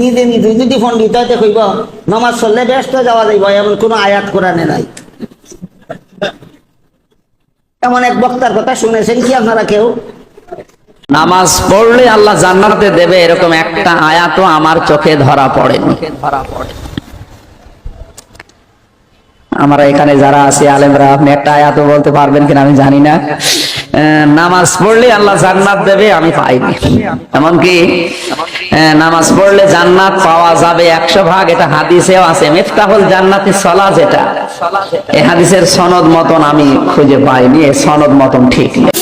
নিজে নিজে যদি পণ্ডিত হইতে কইব, নমাজ চললে ব্যস্ত যাওয়া যাইব এমন কোনো আয়াত কোরআনে নাই। এমন এক বক্তার কথা শুনেছেন কি আপনারা কেউ? নামাজ পড়লে আল্লাহ জান্নাতে দেবে, এরকম একটা আয়াতও আমার চোখে ধরা পড়েনি ধরা পড়ে আমরা এখানে যারা আছি, আলেমরা, আপনি একটা আয়াতও বলতে পারবেন কিনা আমি জানি না। নামাজ পড়লে আল্লাহ জান্নাত দেবে, আমি পাইনি। এমনকি নামাজ পড়লে জান্নাত পাওয়া যাবে একশো ভাগ, এটা হাদিসেও আছে। মিফতাহুল জান্নাতি সলা যেটা এই হাদিসের সনদ মতন আমি খুঁজে পাইনি এই সনদ মতন ঠিক নেই।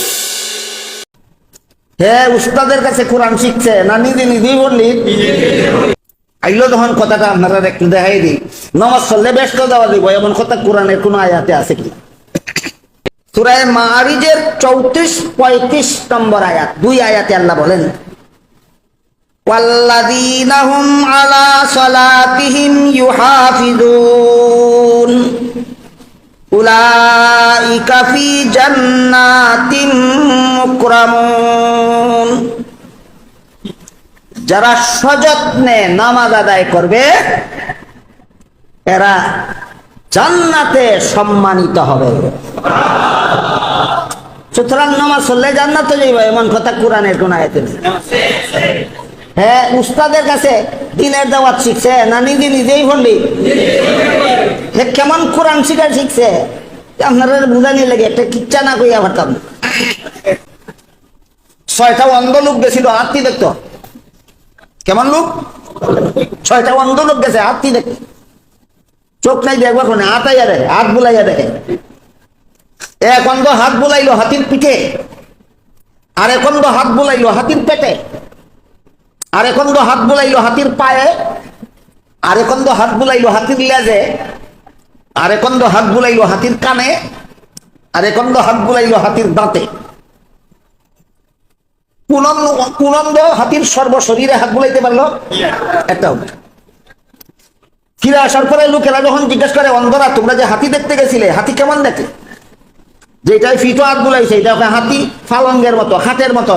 হ্যাঁ উস্তাদের কাছে কোরআন শিখছে, না নিজে নিজেই বললি? আইলো তখন কথাটা আপনারা একটু দেখাই দিই। নমাজ চললে ব্যস্ত দেওয়া দিব এমন কথা কোরআনের কোন আয়াতে আছে কি? সুরায় মারিজের চৌত্রিশ, পঁয়ত্রিশ নম্বর আয়াত। দুই আয়াতে আল্লাহ বলেন ওয়াল্লাদিনাহুম আলা সালাতিহিম ইউহাফিজুন। উলাইকা ফি জান্নাতিন মুকরামুন। যারা সযত্নে নামাজ আদায় করবে, এরা জান্নাতে সম্মানিত হবে। সুতরাং নামাজ জান্নাতে এমন কথা কোরআনের কোন আয়াতে নেই। হ্যাঁ উস্তাদের কাছে দিনের দাওয়াত শিখছে, না নিজে নিজেই বললি হে, কেমন কোরআন শিখছে? আপনারা লাগে, একটা কিচ্ছা না কইয়া পারতাম। ছয়টা অন্ধ লোক গেছিল হাতি দেখতো। কেমন লোক? ছয়টা অন্ধ লোক গেছে হাতি দেখতে। চোখ নাই দেখবার হাত আইয়া দেখে, হাত বুলাইয়া দেখে। এক অন্ধ হাত বুলাইলো হাতির পিঠে, আর এক অন্ধ হাত বুলাইলো হাতির পেটে, আর এক অন্ধ হাত বুলাইলো হাতির পায়ে, আর এক অন্ধ হাত বুলাইলো হাতির লেজে, আর এক অন্ধ হাত বুলাইলো হাতির কানে, আর এক অন্ধ হাত বুলাইলো হাতির দাঁতে। কুনন্দ কুনন্দ হাতির সর্বশরীরে হাত বুলাইতে পারল? একটাও না। ফিরে আসার পরে লোকেরা যখন জিজ্ঞেস করে অন্ধরা তোমরা যে হাতি দেখতে গেছিলে, হাতি কেমন দেখে? যেটাই ফিটো হাত বুলাইছে, এটা ওকে হাতি ফালঙ্গের মতো হাতের মতো।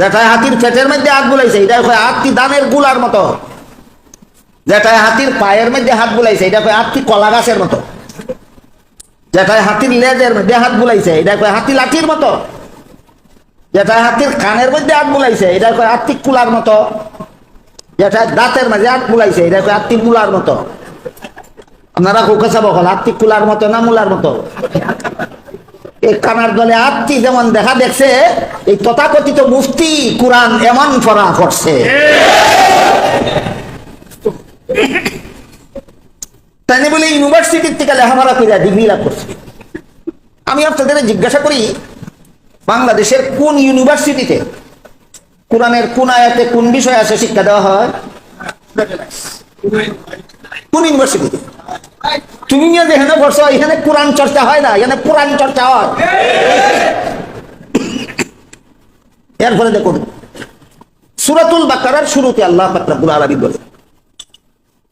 যেটায় হাতির পেটের মধ্যে হাত বুলাইছে এটা ওকে হাতি দানেরগুলার মতো। যেটায় হাতির পায়ের মধ্যে হাত বুলাইছে, এটা ওকে হাতি কলা গাছের মতো। যেটায় হাতির লেজের মধ্যে হাত বুলাইছে, এটা ওকে হাতি লাঠির মতো। যেটা হাতির কানের মধ্যে হাত বুলাইছে, এটা কয় আত্মিক কুলার মতো। যেটা দাঁতের মাঝে হাত বুলাইছে, এটা কয় আত্মিক মুলার মতো। আপনারা কোকে চাব হল আত্মিক কুলার মতো না মুলার মতো? এই কানার দলে আত্মি যেমন দেখা দেখছে, এই তথাকথিত মুফতি কোরআন এমন ফরা করছে। তাই বলে ইউনিভার্সিটির থেকে লেখাপড়া করে ডিগ্রি লাভ করছে। আমি আপনাদের জিজ্ঞাসা করি, বাংলাদেশের কোন ইউনিভার্সিটিতে কোরআনের কোন আয়াতে কোন বিষয় আছে শিক্ষা দেওয়া হয়? কোন ইউনিভার্সিটিতে? তুমি নিয়ে যেখানে পড়ছো এখানে কোরআন চর্চা হয় না এখানে কোরআন চর্চা হয় এরপরে দেখুন সুরাতুল বাকারার শুরুতে আল্লাহ ফাকরাবুল আলামিন বলে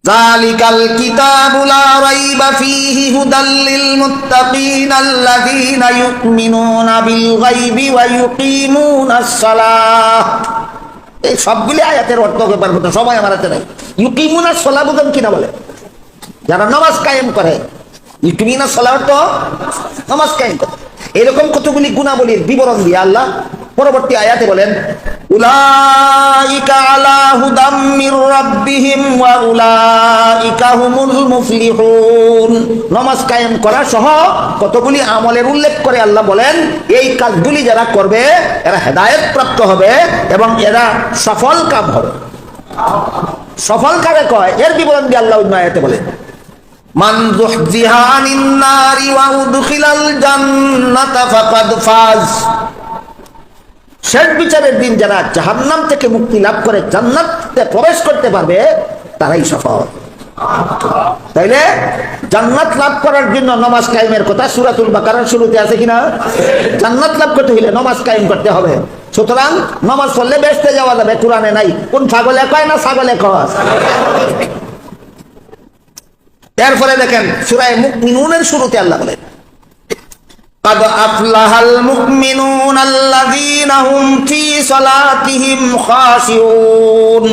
ذلك الكتاب لا ريب فيه هدى للمتقين الذين يؤمنون بالغيب ويقيمون الصلاة এই সবগুলি আয়াতের অর্থ হতে পারবো না সবাই আমার হাতে নাই ইউকিমুনা সলা বুঝেন কিনা বলে যারা নামাজ কায়েম করে। ইউকিমিনা সলা অর্থ নামাজ কায়েম করে। এরকম কতগুলি গুণাবলীর বিবরণ দিয়ে আল্লাহ পরবর্তী আয়াতে বলেন, উলাইকা আলা হুদাম মির রাব্বিহিম ওয়া উলাইকা হুমুল মুফলিহুন। নামাজ কায়েম করা সহ কতগুলি আমলের উল্লেখ করে আল্লাহ বলেন, এই কাজগুলি যারা করবে, এরা হেদায়েত প্রাপ্ত হবে এবং এরা সফল কাম হবে। সফল কারে কয়? এর বিবরণ দিয়ে আল্লাহ অন্য আয়াতে বলেন মান যুহজিহা আনিন নারি ওয়া উদখিলাল শেষ বিচারের দিন যারা জাহান্নাম থেকে মুক্তি লাভ করে, জান্নাতে প্রবেশ করতে পারবে, তারাই সফল। তাইলে জান্নাত লাভ করার জন্য নমাজ কায়েমের কথা সুরাতুল বাকারার শুরুতে আছে কিনা? জান্নাত লাভ করতে হইলে নমাজ কায়েম করতে হবে। সুতরাং নমাজ পড়লে বেসতে যাওয়া যাবে, কোরআনে নাই। কোন ছাগলে কয় না ছাগলে কয়? এরপরে দেখেন সুরায় মুমিনুনের শুরুতে আল্লাহ বলেন قد أفلح المؤمنون الذين هم في صلاتهم خاشعون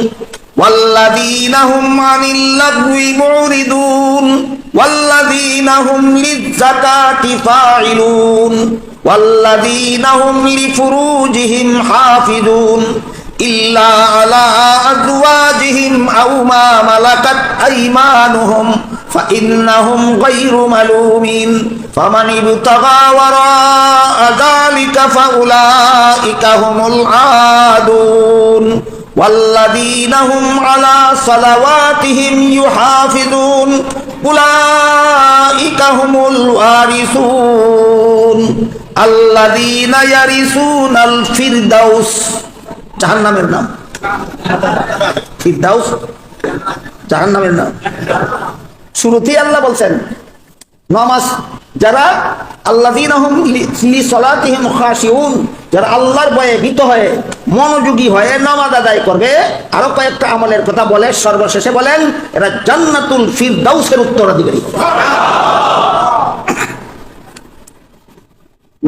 والذين هم عن اللغو معرضون والذين هم للزكاة فاعلون والذين هم لفروجهم حافظون إلا على أزواجهم أو ما ملكت أيمانهم فإنهم غير ملومين فمن ابتغى وراء ذلك فأولئك هم العادون والذين هم على صلواتهم يحافظون أولئك هم الوارثون الذين يرثون الفردوس জাহান্নামের নাম। ফিরদাউস জাহান্নামের নাম। শুরুতেই আল্লাহ বলছেন, নমাজ, যারা যারা আল্লাহর ভয়ে ভীত হয়ে, মনোযোগী হয়ে আদায় করবে, আরও কয়েকটা আমলের কথা বলে সর্বশেষে বলেন ফিরদাউসের উত্তরাধিকারী।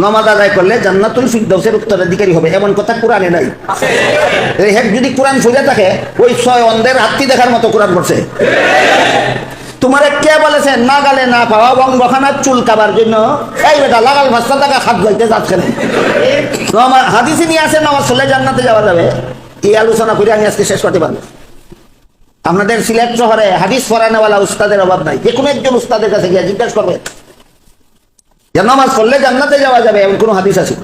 নমাজ আদায় করলে জান্নাতুল ফিরদাউসের উত্তরাধিকারী হবে, এমন কথা কোরআনে নাই। হেক যদি কোরআন ফুজে থাকে, ওই ছয় অন্ধের হাত্তি দেখার মতো কোরআন পড়ছে। তোমারে কে বলেছে, না গালে না পাওয়া, বঙ্গখানার চুল কাবার জন্য? এই বেটা, লাগাল ভাস্তা টাকা খাত গাইতে যাচ্ছে না। হাদিসি নিয়ে আসে নামাজ চলে জান্নাতে যাওয়া যাবে। এই আলোচনা করে আমি আজকে শেষ করতে পারব। আপনাদের সিলেট শহরে হাদিস পড়ানোওয়ালা উস্তাদের অভাব নাই। যে কোনো একজন উস্তাদের কাছে গিয়ে জিজ্ঞাসা করবে নামাজ পড়লে জান্নাতে যাওয়া যাবে, এমন কোন হাদিস আছে?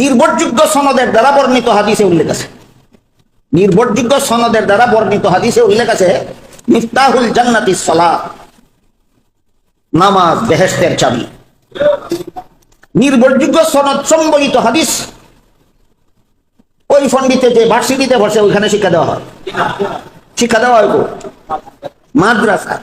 নির্ভরযোগ্য সনদের দ্বারা বর্ণিত হাদিসে উল্লেখ আছে। নির্ভরযোগ্য সনদের দ্বারা বর্ণিত হাদিসে উল্লেখ আছে, মিফতাহুল জান্নাতি সলা নামাজ বেহেস্তের চাবি। নির্ভরযোগ্য সনদ সম্বলিত হাদিস, ওই ফন্ডিতে যে ভার্সিটিতে বসে, ওইখানে শিক্ষা দেওয়া হয়। শিক্ষা দেওয়া হয় মাদ্রাসা।